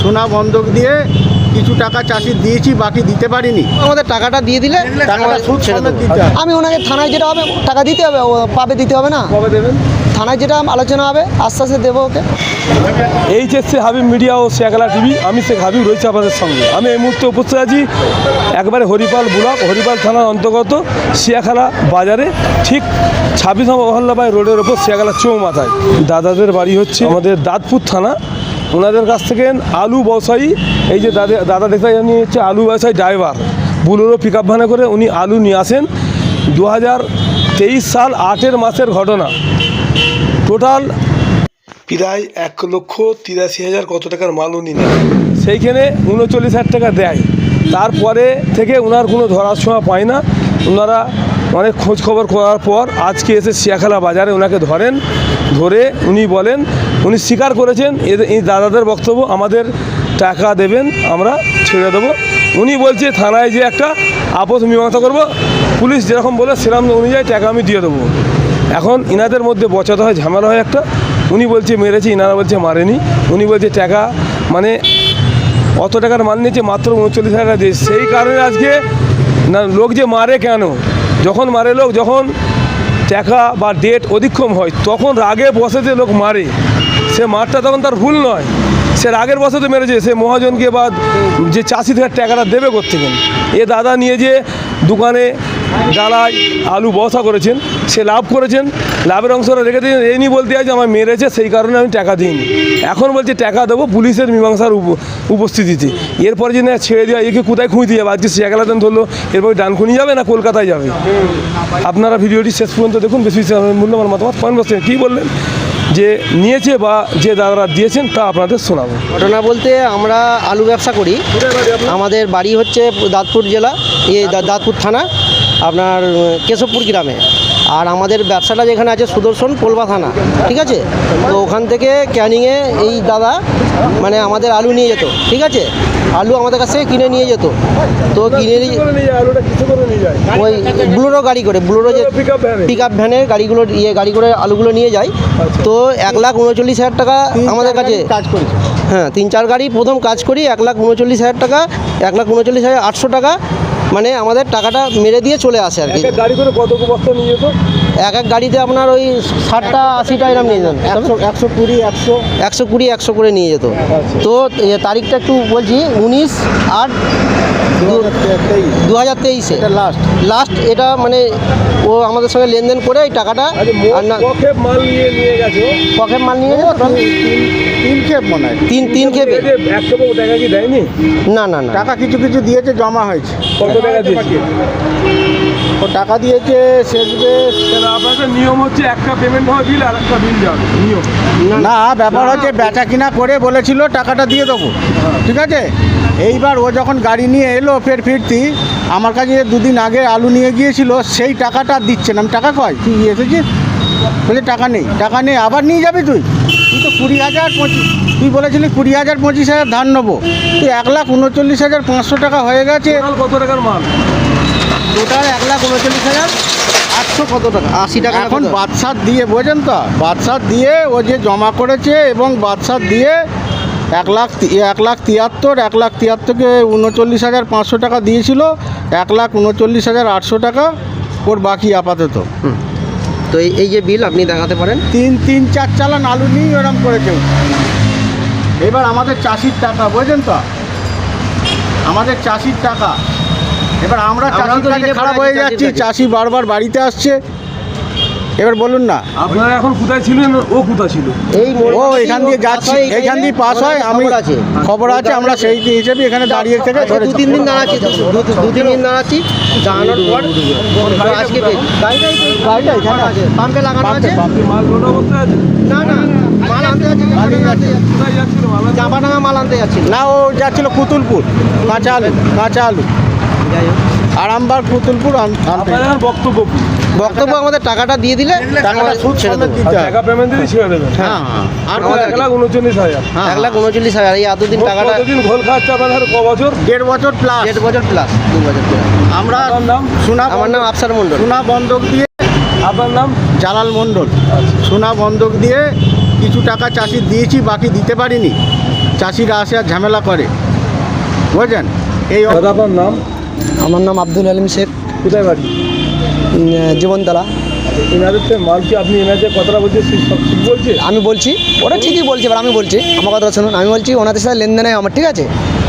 সোনা বন্ধক দিয়ে কিছু টাকা চাষি দিয়েছি বাকি দিতে পারিনি। আমাদের টাকাটা দিয়ে দিলে টাকাটা সুদ দিতে হবে। আমি ওনাকে থানায় যেটা হবে টাকা দিতে হবে পাবে দিতে হবে না? কবে দেবেন? থানায় যেটা আলোচনা হবে আস্তে আস্তে দেবো ওকে। এইচএসসি হাবিব মিডিয়া ও শেখালা টিভি আমি শেখ হাবিব রয়েছে আপনাদের সঙ্গে। আমি এই মুহূর্তে উপস্থিত আছি একবারে হরিপাল ব্লক হরিপাল থানার অন্তর্গত শিয়াখালা বাজারে ঠিক ছাব্বিশ নম্বর মহল্লাবাই রোডের ওপর শিয়াখালা চৌমাথায়। দাদাদের বাড়ি হচ্ছে আমাদের দাঁতপুর থানা ওনাদের কাছ থেকে আলু ব্যবসায়ী এই যে দাদা দাদা দেখতে জানি হচ্ছে আলু ব্যবসায়ী ড্রাইভার। বুলোরো পিক আপ ভ্যানে করে উনি আলু নিয়ে আসেন। দু হাজার তেইশ সাল আটের মাসের ঘটনা। টোটাল প্রায় এক লক্ষ তিরাশি হাজার কত টাকার মাল উনি নেন? সেইখানে উনচল্লিশ হাজার টাকা দেয়। তারপরে থেকে ওনার কোনো ধরার সময় পায় না। ওনারা অনেক খোঁজ খবর করার পর আজকে এসে শিয়াখালা বাজারে ওনাকে ধরেন, ধরে উনি বলেন, উনি স্বীকার করেছেন এই দাদাদের বক্তব্য আমাদের টাকা দেবেন, আমরা ছেড়ে দেবো। উনি বলছে, থানায় যে একটা আপোষ মীমাংসা করব, পুলিশ যেরকম বলে সেরকম অনুযায়ী টাকা আমি দিয়ে দেবো। এখন ইনাদের মধ্যে বচাতে হয়, ঝামেলা হয় একটা। উনি বলছে, মেরেছে, ইনারা বলছে, মারেনি। উনি বলছে, টাকা মানে অত টাকার মাল নিয়েছে, মাত্র উনচল্লিশ হাজার টাকা দিয়েছে সেই কারণে আজকে না, লোক যে মারে কেন? যখন মারে লোক, যখন টাকা বা ডেট অধিক্ষম হয়, তখন রাগে বসেতে লোক মারে, সে মারটা তখন তার ভুল নয়। সে রাগের বসতে মেরেছে, সে মহাজনকে বা যে চাষি থেকে টাকাটা দেবে কোথেকে এ দাদা নিয়ে যে দোকানে ডালায় আলু বসা করেছেন, সে লাভ করেছেন, লাভের অংশটা রেখে দিয়ে এই নিয়ে বলতে যে আমার মেরেছে, সেই কারণে আমি টাকা দিইনি। এখন বলছে, টাকা দেবো পুলিশের মীমাংসার উপ- উপস্থিতিতে। এরপরে যে না ছেড়ে দেওয়া, একে কোথায় খুঁজতে যাবে? আজকে সে দিন ধরলো, এরপরে ডানকুনি যাবে না কলকাতায় যাবে? আপনারা ভিডিওটি শেষ পর্যন্ত দেখুন, বেশি মূল্যবান মতামত কমেন্ট বক্সে কী বললেন, যে নিয়েছে বা যে দাদারা দিয়েছেন তা আপনাদের শোনাবো। ঘটনা বলতে আমরা আলু ব্যবসা করি। আমাদের বাড়ি হচ্ছে দাঁতপুর জেলা, এই দাঁতপুর থানা। আপনার কেশবপুর গ্রামে। আর আমাদের ব্যবসাটা যেখানে আছে সুদর্শন পোলবা থানা ঠিক আছে? তো ওখান থেকে ক্যানিংয়ে এই দাদা মানে আমাদের আলু নিয়ে যেত ঠিক আছে? আলু আমাদের কাছ কিনে নিয়ে যেত। তো কিনে করে ওই ব্লুরো গাড়ি করে ব্লুরো যে? পিক আপ ভ্যানে গাড়িগুলো ইয়ে গাড়ি করে আলুগুলো নিয়ে যায়। আচ্ছা। তো এক লাখ উনচল্লিশ হাজার টাকা আমাদের কাছে কাজ করেছে। হ্যাঁ তিন চার গাড়ি প্রথম কাজ করি এক লাখ উনচল্লিশ হাজার টাকা এক লাখ উনচল্লিশ হাজার আটশো টাকা মানে আমাদের টাকাটা মেরে দিয়ে চলে আসে আর কি। গাড়ি করে কত বস্তা নিয়ে যেত? এক এক গাড়িতে আপনার ওই ষাটটা আশিটা এরকম নিয়ে যান একশো একশো কুড়ি একশো? একশো কুড়ি একশো করে নিয়ে যেত। তো তারিখটা একটু বলছি উনিশ আট দু হাজার তেইশে। এটা লাস্ট লাস্ট এটা মানে ও আমাদের সঙ্গে লেনদেন করে এই টাকাটা মাল নিয়ে নিয়ে গেছে? পকেট মাল নিয়ে যাবে তিন খেপ মনে হয়। তিন তিন খেপে? এই যে টাকা কি দেয়নি? না না না। টাকা কিছু কিছু দিয়েছে জমা হয়েছে। কত টাকা দিয়েছে? ও টাকা দিয়েছে শেষবে তাহলে আপনাদের নিয়ম হচ্ছে একটা পেমেন্ট হয় বিল আর একটা বিল যাবে নিয়ম। না ব্যাপার হচ্ছে বেচা কিনা করে বলেছিল টাকাটা দিয়ে দেবো। ঠিক আছে? এইবার ও যখন গাড়ি নিয়ে এলো ফের ফিরতি আমার কাছে দুদিন আগে আলু নিয়ে গিয়েছিল সেই টাকাটা দিচ্ছে না। আমি টাকা কয়? তুই এসেছিস বলে টাকা নেই টাকা নেই আবার নিয়ে যাবি তুই? তুই তো কুড়ি হাজার পঁচিশ তুই বলেছিলি কুড়ি হাজার পঁচিশ হাজার ধান নেব। তুই এক লাখ উনচল্লিশ হাজার পাঁচশো টাকা হয়ে গেছে। কত টাকার মাল? টোটাল এক লাখ উনচল্লিশ হাজার আটশো কত টাকা? আশি টাকা এখন বাদশাদ দিয়ে বোঝেন তো বাদশাদ দিয়ে ও যে জমা করেছে এবং বাদশাদ দিয়ে এক লাখ এক লাখ তিয়াত্তর এক লাখ তিয়াত্তরকে উনচল্লিশ হাজার পাঁচশো টাকা দিয়েছিল এক লাখ উনচল্লিশ হাজার আটশো টাকা ওর বাকি আপাতত। তো এই- যে বিল আপনি দেখাতে পারেন? তিন তিন চার চালান আলু নিয়ে ওরম করেছে। ও। এবার আমাদের চাষির টাকা বোঝেন তো? আমাদের চাষির টাকা। এবার আমরা চাষির খারাপ হয়ে যাচ্ছি চাষি বারবার বাড়িতে আসছে। এবার বলুন না। আপনারা এখন কোথায় ছিলেন? ও কোথায় ছিল? এই ও এখান দিয়ে যাচ্ছি। এখান দিয়ে পাস হয় আমি আছে। খবর আছে আমরা সেই হিসেবে এখানে দাঁড়িয়ে থেকে আচ্ছা, দু তিন দিন দাঁড়াচ্ছি দু- তিন দিন দাঁড়াচ্ছি। দাঁড়ানোর পর আজকে। গাড়িটা এখানে আছে। পাম্পে লাগানো আছে। পাম্পে। মাল লোড অবস্থায় আছে? না না। মাল আনতে যাচ্ছি? চাপাডাঙ্গা মাল আনতে যাচ্ছি। না ও যাচ্ছিল পুতুলপুর। কাঁচা আলু কাঁচা আলু। আরামবাগ পুতুলপুর আনতে। বক্তব্য কি? বক্তব্য আমাদের টাকাটা দিয়ে দিলে টাকাটা সুদ ছেড়ে দেবো। টাকা পেমেন্ট দিয়ে ছেড়ে দেবেন। হ্যাঁ হ্যাঁ আর আমাদের এক লাখ উনচল্লিশ হাজার। হ্যাঁ, এক লাখ উনচল্লিশ হাজার। এই এতদিন টাকাটা কতদিন ঘোল খাচ্ছে আপনাদের? ক বছর? দেড় বছর প্লাস দেড় বছর প্লাস দু বছর আমরা আপনার নাম? সোনা আমার নাম আফসার মন্ডল সোনা বন্ধক দিয়ে আপনার নাম? জালাল মণ্ডল। সোনা বন্ধক দিয়ে কিছু টাকা চাষি দিয়েছি বাকি দিতে পারিনি। চাষিরা আসে আর ঝামেলা করে। বুঝলেন এই আপনার নাম? আমার নাম আব্দুল আলিম শেখ। কোথায় বাড়ি? জীবনতলা এনাদের মাল কি আপনি এনাদের কথাটা বলছে সে ঠিক বলছে? আমি বলছি ওরা ঠিকই বলছে এবার আমি বলছি আমার কথা শুনুন আমি বলছি ওনাদের সাথে লেনদেনে আমার ঠিক আছে?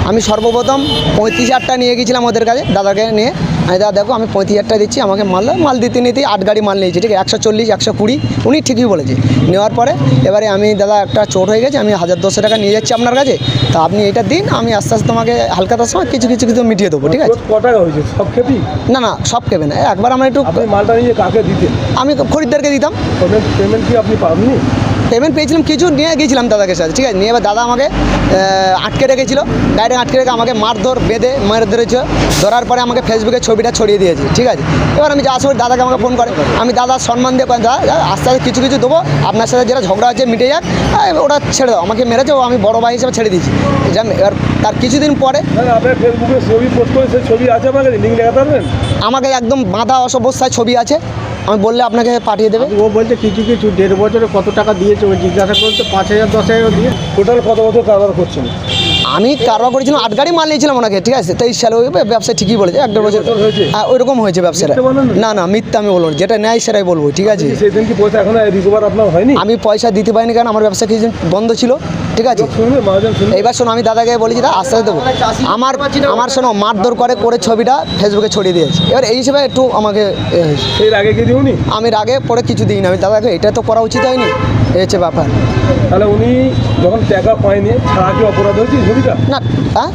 আমি সর্বপ্রথম পঁয়ত্রিশ হাজারটা নিয়ে গেছিলাম ওদের কাছে দাদাকে নিয়ে। আমি দাদা দেখো আমি পঁয়ত্রিশ হাজারটা দিচ্ছি আমাকে মাল মাল দিতে নিতেই আট গাড়ি মাল নিয়েছি ঠিক আছে? একশো চল্লিশ একশো কুড়ি উনি ঠিকই বলেছে। নেওয়ার পরে এবারে আমি দাদা একটা চোট হয়ে গেছে আমি হাজার দশশো টাকা নিয়ে যাচ্ছি আপনার কাছে। তা আপনি এটা দিন আমি আস্তে আস্তে তোমাকে হালকা তার সময় কিছু কিছু কিছু মিটিয়ে দেবো ঠিক আছে? সব ক্ষেত্রেই না না সব কেবে না। একবার আমরা একটু মালটা নিয়ে কাকে দিতেন? আমি খরিদ্দারকে দিতাম। পেমেন্ট কি আপনি পাননি? পেমেন্ট পেয়েছিলাম কিছু নিয়ে গিয়েছিলাম দাদাকে সাথে ঠিক আছে? নিয়ে এবার দাদা আমাকে আটকে রেখেছিল। গাড়ি আটকে রেখে আমাকে মারধর বেঁধে মেরে ধরেছে। ধরার পরে আমাকে ফেসবুকে ছবিটা ছড়িয়ে দিয়েছে ঠিক আছে? এবার আমি যাওয়ার সময় দাদাকে আমাকে ফোন করে। আমি দাদা সম্মান দিয়ে দাদা আস্তে আস্তে কিছু কিছু দেবো আপনার সাথে যেটা ঝগড়া আছে মিটে যাক। ওটা ছেড়ে দাও আমাকে মেরেছে ও আমি বড় ভাই হিসেবে ছেড়ে দিয়েছি। এবার তার কিছুদিন পরে ছবি পোস্ট করে সেই ছবি আছে আমাকে একদম বাঁধা অসবস্থায় ছবি আছে। আমি বললে আপনাকে পাঠিয়ে দেবে? ও বলছে কিছু কিছু? দেড় বছরে কত টাকা দিয়েছে? ও জিজ্ঞাসা করছে পাঁচ হাজার দশ হাজার দিয়ে। টোটাল কত বছর কারবার করছেন? আমি কারবার করেছিলাম আট গাড়ি মাল নিয়েছিলাম ওনাকে ঠিক আছে? সালে ওই ব্যবসা ঠিকই বলেছে এক দেড় বছর? হ্যাঁ ওইরকম হয়েছে ব্যবসাটা। না? না মিথ্যা আমি বলব যেটা নেয় সেটাই বলব ঠিক আছে? হয়নি? আমি পয়সা দিতে পারিনি কারণ আমার ব্যবসা কিছুদিন বন্ধ ছিল ঠিক আছে? এইবার শোনো আমি দাদাকে বলেছি আস্তে আস্তে দেবো। আমার আমার শোনো মারধর করে করে ছবিটা ফেসবুকে ছড়িয়ে দিয়েছে। এবার এই হিসেবে একটু আমাকে এ হয়েছে। এর আগে কি দিউনি আমি আগে পরে কিছু দিই না আমি দাদাকে এটা তো করা উচিত হয়নি। এই হচ্ছে ব্যাপার তাহলে উনি যখন টাকা পায়নি ছাড়া কি অপরাধ হয়েছে ছবিটা? না হ্যাঁ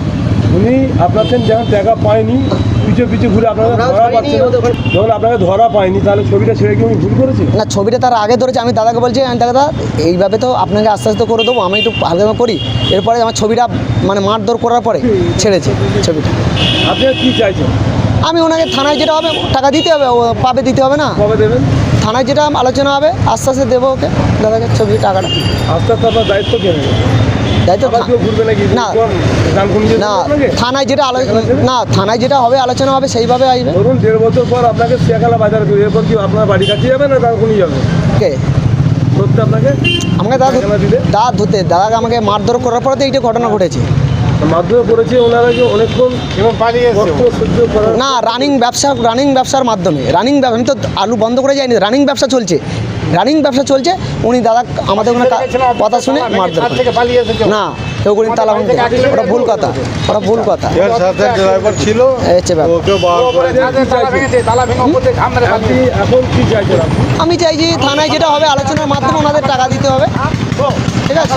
উনি আপনার যখন টাকা পায়নি পিছু পিছু ঘুরে আপনাকে ধরা পাচ্ছে যখন আপনাকে ধরা পায়নি তাহলে ছবিটা ছেড়ে কি উনি ভুল করেছে? না ছবিটা তার আগে ধরেছে। আমি দাদাকে বলছি আমি দাদা এইভাবে তো আপনাকে আস্তে আস্তে করে দেবো আমি একটু হালকা করি এরপরে আমার ছবিটা মানে মারধর করার পরে ছেড়েছে ছবিটা। আপনি কি চাইছেন? আমি ওনাকে থানায় যেটা হবে টাকা দিতে হবে পাবে দিতে হবে না। কবে দেবেন? থানায় যেটা আলোচনা হবে আস্তে আস্তে দেবো ওকে। দাদাকে ছবি টাকাটা। আস্তে আস্তে আপনার দায়িত্ব কে নাকি? না। না থানায় যেটা আলোচনা না থানায় যেটা হবে আলোচনা হবে সেইভাবে আসবে। ধরুন দেড় বছর পর আপনাকে শেখালা বাজার এরপর কি আপনার বাড়ি কাছে যাবে না গান কোনই যাবে? কে? আপনাকে? আমাকে দাদা দাদা ধুতে দাদাকে আমাকে মারধর করার পরে তো এইটা ঘটনা ঘটেছে। মাধ্যমে করেছে ওনারা যে অনেকক্ষণ এবং পালিয়ে সহ্য করার না রানিং ব্যবসা রানিং ব্যবসার মাধ্যমে। রানিং আমি তো আলু বন্ধ করে যাইনি রানিং ব্যবসা চলছে। রানিং ব্যবসা চলছে উনি দাদা আমাদের ওখানে কথা শুনে মারধর না কেউ করি তালা ভাঙতে ওটা ভুল কথা ওটা ভুল কথা। ড্রাইভার ছিল আমি চাইছি থানায় যেটা হবে আলোচনার মাধ্যমে ওনাদের টাকা দিতে হবে। ঠিক আছে?